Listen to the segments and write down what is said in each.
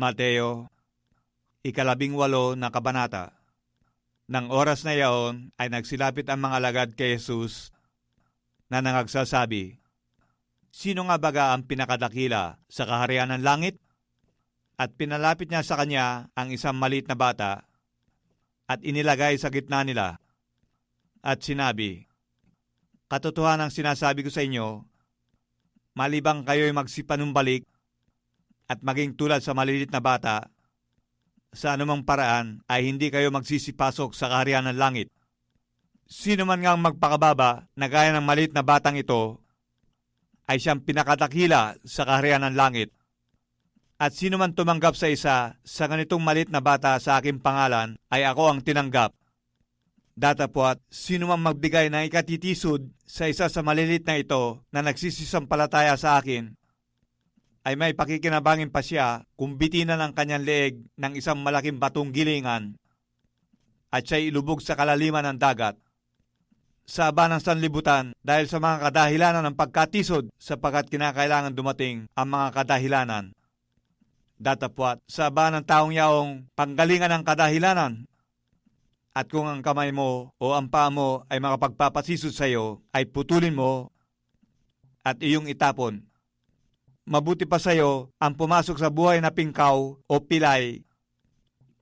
Mateo, ikalabing walo na kabanata. Nang oras na yaon ay nagsilapit ang mga lagad kay Jesus na nangagsasabi, Sino nga baga ang pinakadakila sa kaharian ng langit? At pinalapit niya sa kanya ang isang malit na bata at inilagay sa gitna nila at sinabi, Katotohanan ang sinasabi ko sa inyo, malibang kayo'y magsipanumbalik at maging tulad sa malilit na bata, sa anumang paraan ay hindi kayo magsisipasok sa kaharian ng langit. Sino man ngang magpakababa na gaya ng maliit na batang ito, ay siyang pinakatakila sa kaharian ng langit. At sino man tumanggap sa isa sa ganitong maliit na bata sa aking pangalan, ay ako ang tinanggap. Datapwat, sino man magbigay ng ikatitisod sa isa sa malilit na ito na nagsisisampalataya sa akin, ay may pakikinabangin pa siya kung bitinan ng kanyang leeg ng isang malaking batong gilingan at siya'y ilubog sa kalaliman ng dagat. Sa aba ng sanlibutan dahil sa mga kadahilanan ng pagkatisod sapagkat kinakailangan dumating ang mga kadahilanan. Datapwat, sa aba ng taong yaong panggalingan ng kadahilanan at kung ang kamay mo o ang paa mo ay makapagpapasisod sa iyo, ay putulin mo at iyong itapon mabuti pa sa'yo ang pumasok sa buhay na pingkaw o pilay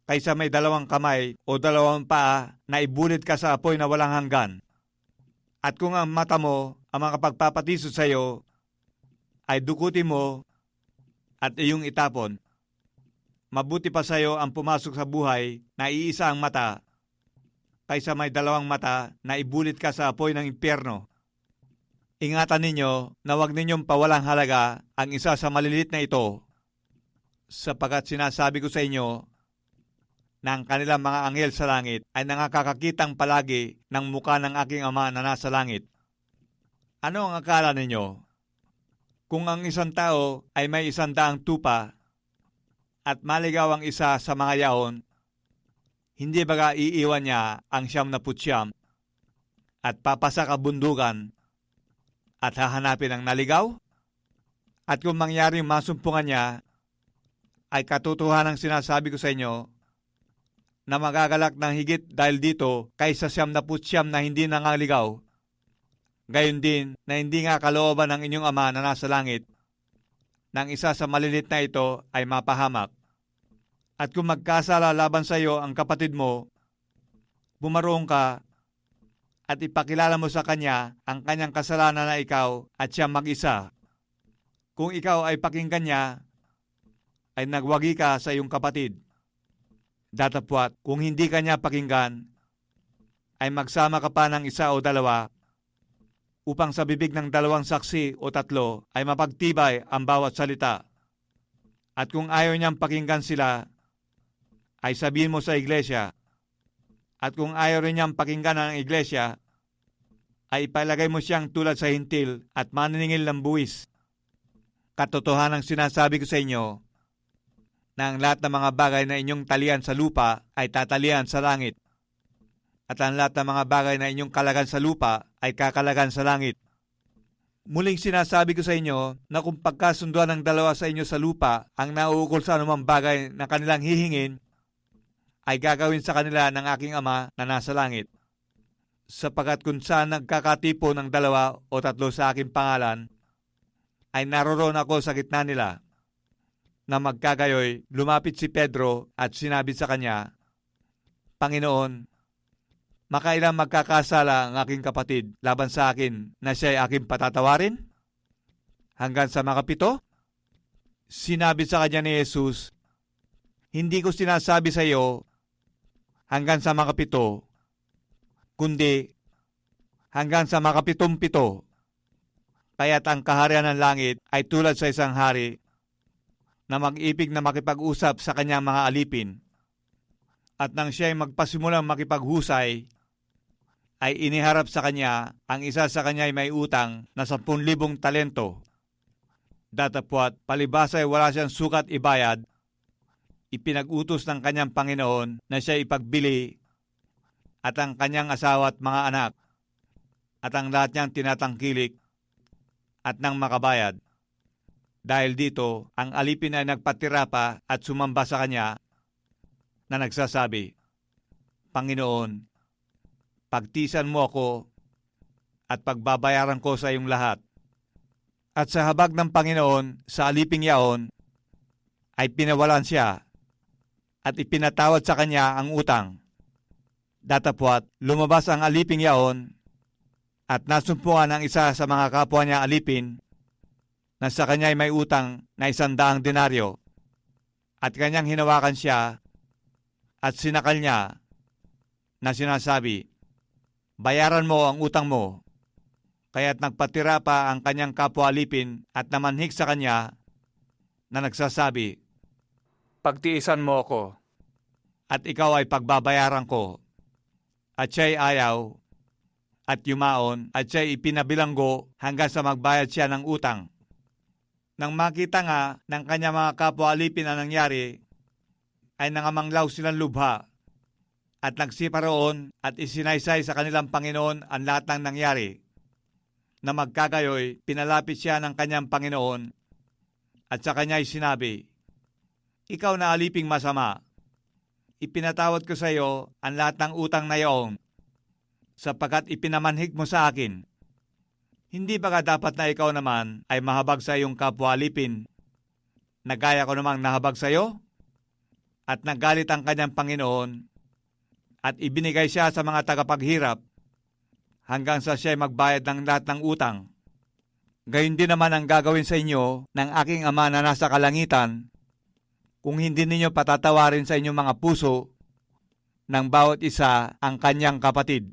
kaysa may dalawang kamay o dalawang paa na ibulit ka sa apoy na walang hanggan. At kung ang mata mo ang makapagpapatisod sa iyo, ay dukutin mo at iyong itapon. Mabuti pa sa iyo ang pumasok sa buhay na iisa ang mata kaysa may dalawang mata na ibulit ka sa apoy ng impyerno. Ingatan ninyo na huwag ninyong pawalang halaga ang isa sa maliliit na ito sapagkat sinasabi ko sa inyo na ang kanilang mga anghel sa langit ay nangakakakitang palagi ng muka ng aking ama na nasa langit. Ano ang akala ninyo? Kung ang isang tao ay may isang daang tupa at maligaw ang isa sa mga yaon, hindi baga iiwan niya ang siyam na putsyam at papasa kabundugan at hahanapin ang naligaw? At kung mangyari masumpungan niya, ay katotohanan sinasabi ko sa inyo na magagalak ng higit dahil dito kaysa siyam na putsyam na hindi nangaligaw. Gayon din na hindi nga kalooban ng inyong ama na nasa langit nang isa sa malilit na ito ay mapahamak. At kung magkasala laban sa iyo ang kapatid mo, bumarong ka at ipakilala mo sa kanya ang kanyang kasalanan na ikaw at siya mag-isa. Kung ikaw ay pakinggan niya, ay nagwagi ka sa iyong kapatid. Datapwat, kung hindi ka niya pakinggan, ay magsama ka pa ng isa o dalawa upang sa bibig ng dalawang saksi o tatlo ay mapagtibay ang bawat salita. At kung ayaw niyang pakinggan sila, ay sabihin mo sa iglesia, at kung ayaw rin niyang pakinggan ng iglesia, ay ipalagay mo siyang tulad sa hintil at maniningil ng buwis. Katotohanan sinasabi ko sa inyo, na ang lahat ng mga bagay na inyong talian sa lupa ay tatalian sa langit. At ang lahat ng mga bagay na inyong kalagan sa lupa ay kakalagan sa langit. Muling sinasabi ko sa inyo na kung pagkasunduan ng dalawa sa inyo sa lupa ang nauukol sa anumang bagay na kanilang hihingin, ay gagawin sa kanila ng aking ama na nasa langit. Sapagat kung saan nagkakatipo ng dalawa o tatlo sa aking pangalan, ay naroroon ako sa gitna nila. Na magkagayoy, lumapit si Pedro at sinabi sa kanya, Panginoon, makailang magkakasala ang aking kapatid laban sa akin na siya ay aking patatawarin? Hanggang sa makapito? Sinabi sa kanya ni Jesus, Hindi ko sinasabi sa iyo hanggang sa makapito, kundi hanggang sa makapitong-pito. Kaya't ang kaharian ng langit ay tulad sa isang hari na mag-ibig na makipag-usap sa kanyang mga alipin. At nang siya ay magpasimulang makipaghusay, ay iniharap sa kanya ang isa sa kanya ay may utang na 10,000 talento. Datapwat palibasa ay wala siyang sukat ibayad ipinag-utos ng kanyang Panginoon na siya ipagbili at ang kanyang asawa at mga anak at ang lahat niyang tinatangkilik at nang makabayad Dahil dito, ang alipin ay nagpatira pa at sumamba sa kanya na nagsasabi, Panginoon, pagtisan mo ako at pagbabayaran ko sa iyong lahat. At sa habag ng Panginoon sa aliping yaon, ay pinawalan siya at ipinatawad sa kanya ang utang. Datapwat, lumabas ang aliping yaon at nasumpungan ang isa sa mga kapwa niya alipin na sa kanya ay may utang na isandaang denaryo at kanyang hinawakan siya at sinakal niya na sinasabi, Bayaran mo ang utang mo. Kaya't nagpatira pa ang kanyang kapwa alipin at namanhik sa kanya na nagsasabi, Pagtiisan mo ako at ikaw ay pagbabayaran ko. At siya'y ayaw at yumaon at siya'y ipinabilanggo hanggang sa magbayad siya ng utang. Nang makita nga ng kanya mga kapwa alipin na nangyari, ay nangamanglaw silang lubha at nagsipa roon at isinaysay sa kanilang Panginoon ang lahat ng nangyari. Na magkagayoy, pinalapit siya ng kanyang Panginoon at sa kanya'y sinabi, Ikaw na aliping masama, ipinatawad ko sa iyo ang lahat ng utang na iyon sapagkat ipinamanhig mo sa akin. Hindi ba ka dapat na ikaw naman ay mahabag sa iyong kapwa alipin na gaya ko namang nahabag sa iyo? At nagalit ang kanyang Panginoon at ibinigay siya sa mga tagapaghirap hanggang sa siya magbayad ng lahat ng utang. Gayun din naman ang gagawin sa inyo ng aking ama na nasa kalangitan kung hindi ninyo patatawarin sa inyong mga puso ng bawat isa ang kanyang kapatid.